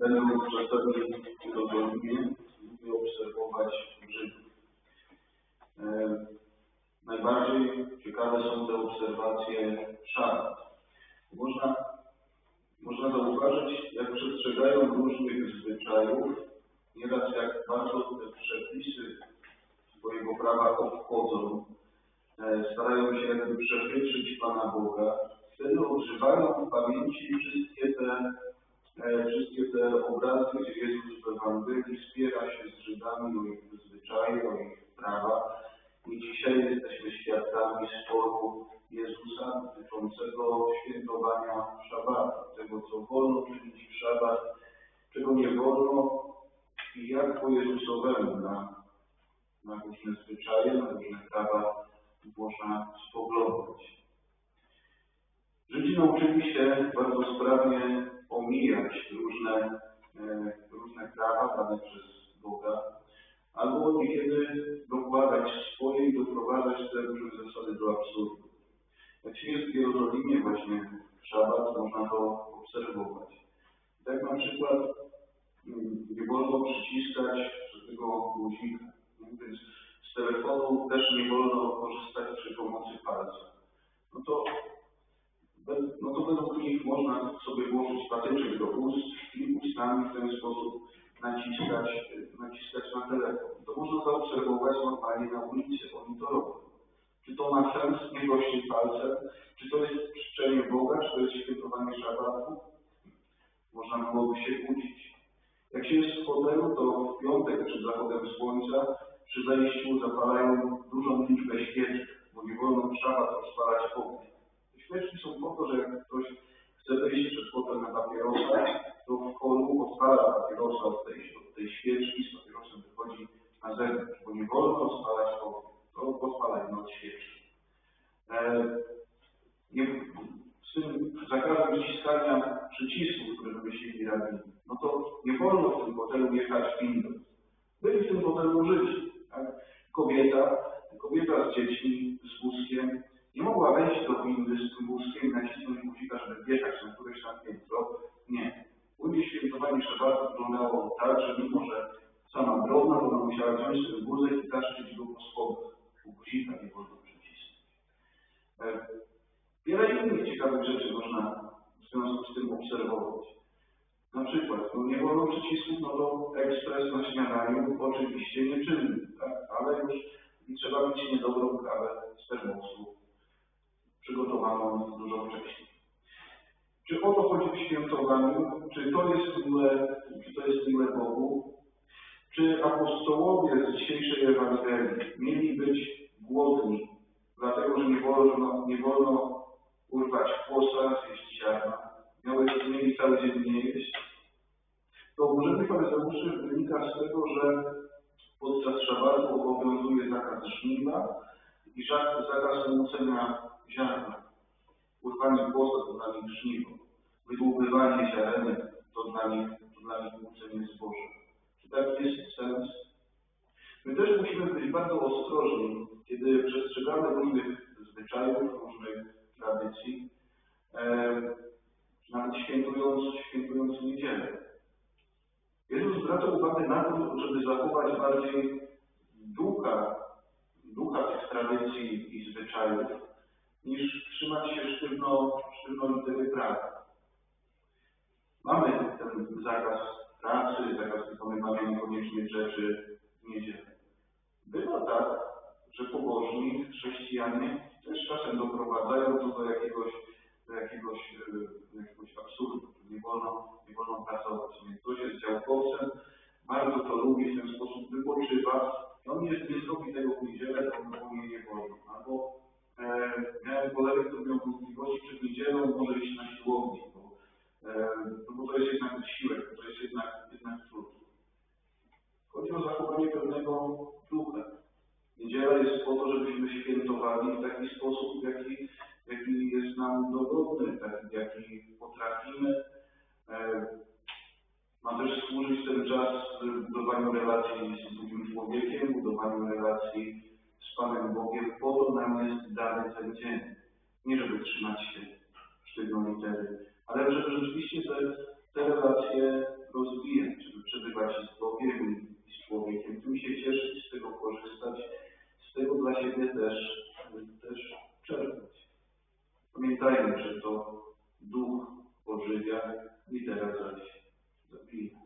będąc czasami lubię obserwować Żydów. E, najbardziej ciekawe są te obserwacje szabat. Można, można zauważyć, jak przestrzegają różnych zwyczajów, nieraz jak bardzo te przepisy swojego prawa obchodzą, e, starają się jakby Pana Boga, wtedy odżywają w pamięci wszystkie te, e, wszystkie te obrazy, gdzie Jezus w Ewangelii wspiera się z Żydami o ich zwyczaje, o ich prawa. I dzisiaj jesteśmy świadkami sporu Jezusa dotyczącego świętowania szabatu, tego co wolno czynić w szabat, czego nie wolno i jak po Jezusowemu na, na różne zwyczaje, na różne prawa można spoglądać. Żydzi nauczyli się bardzo sprawnie omijać różne, e, różne prawa dane przez Boga, albo niekiedy dokładać swoje i doprowadzać te różne absurdu. Jak się jest w Jerozolimie właśnie w szabat, można to obserwować. Tak na przykład mm, nie wolno przyciskać tego guzika, więc z telefonu też nie wolno korzystać przy pomocy palca. No to, no to według nich można sobie włożyć patyczek do ust i ustami w ten sposób naciskać, naciskać na telefon. To można zaobserwować normalnie na ulicy, oni to robią. Czy to ma sens nie gościć palcem? Czy to jest czczenie Boga? Czy to jest świętowanie szabatu? Można byłoby się kłócić. Jak się jest w hotelu, to w piątek przed zachodem słońca przy wejściu zapalają dużą liczbę świeczek, bo nie wolno w szabat rozpalać ognia. Świeczki są po to, że jak ktoś chce wyjść przed hotel na papierosa, to w holu odpala papierosa od tej, od tej świeczki, z papierosem wychodzi na zewnątrz, bo nie wolno rozpalać ognia. To pozwalajmy od świeczki. E, nie, z tym zakazem ściskania przycisków, które wymyślili rabini, no to nie wolno w tym hotelu jechać windą. Byli w tym hotelu Żydzi. Tak? Kobieta, kobieta z dziećmi, z wózkiem, nie mogła wejść do windy z tym wózkiem i nacisnąć guzika, żeby wjechać na któreś tam piętro. Nie. Mnie świętowanie szabatu wyglądało tak, że mimo, że sama drobna, to ona musiała wziąć ten wózek i taszczyć go po schodach. U guzika nie wolno przycisnąć. E, wiele innych ciekawych rzeczy można w związku z tym obserwować. Na przykład, no nie wolno przycisków, no to ekspres na śniadaniu oczywiście nie czynny, tak? ale już i trzeba mieć niedobrą kawę z termosu, przygotowaną dużo wcześniej. Czy o to chodzi w świętowaniu? Czy to jest miłe, czy to jest miłe Bogu? Czy apostołowie z dzisiejszej Ewangelii mieli być głodni, dlatego że nie wolno, nie wolno urwać włosa, zjeść ziarna? Miały, mieli cały dzień nie jeść? To oburzenie faryzeuszy wynika z tego, że podczas szabatu obowiązuje zakaz żniwa i zakaz nucenia ziarna. Urwanie włosa to dla nich żniwo. Wydłubywanie ziarenek to dla nich, to dla nich nucenie zboża. Czy tak jest sens? My też musimy być bardzo ostrożni, kiedy przestrzegamy różnych zwyczajów, różnych tradycji, e, nawet świętując, świętując niedzielę. Jezus zwraca uwagę na to, żeby zachować bardziej ducha, ducha tych tradycji i zwyczajów, niż trzymać się sztywno, sztywno litery prawa. Mamy ten zakaz pracy, zakaz wykonywania niekoniecznych rzeczy w niedzielę. Bywa tak, że pobożni chrześcijanie też czasem doprowadzają to do jakiegoś, do jakiegoś, do jakiegoś absurdu. Nie wolno, nie wolno pracować. Ktoś jest działkowcem, bardzo to lubi, w ten sposób wypoczywa on jest, nie zrobi tego w niedzielę, to on nie, nie wolno. Albo e, miałem kolegę, który miał wątpliwości, czy w niedzielę może iść na siłownię, bo, e, no bo to jest jednak wysiłek, to jest jednak, jednak trud. Chodzi o zachowanie pewnego ducha. Niedziela jest po to, żebyśmy świętowali w taki sposób, służyć ten czas budowaniu relacji z drugim człowiekiem, budowaniu relacji z Panem Bogiem. Po to nam jest dany ten dzień. Nie żeby trzymać się sztywno litery, ale żeby rzeczywiście te, te relacje rozwijać. opiekuj z człowiekiem, tym się cieszyć, z tego korzystać, z tego dla siebie też, też czerpać. Pamiętajmy, że to duch odżywia i teraz zabija.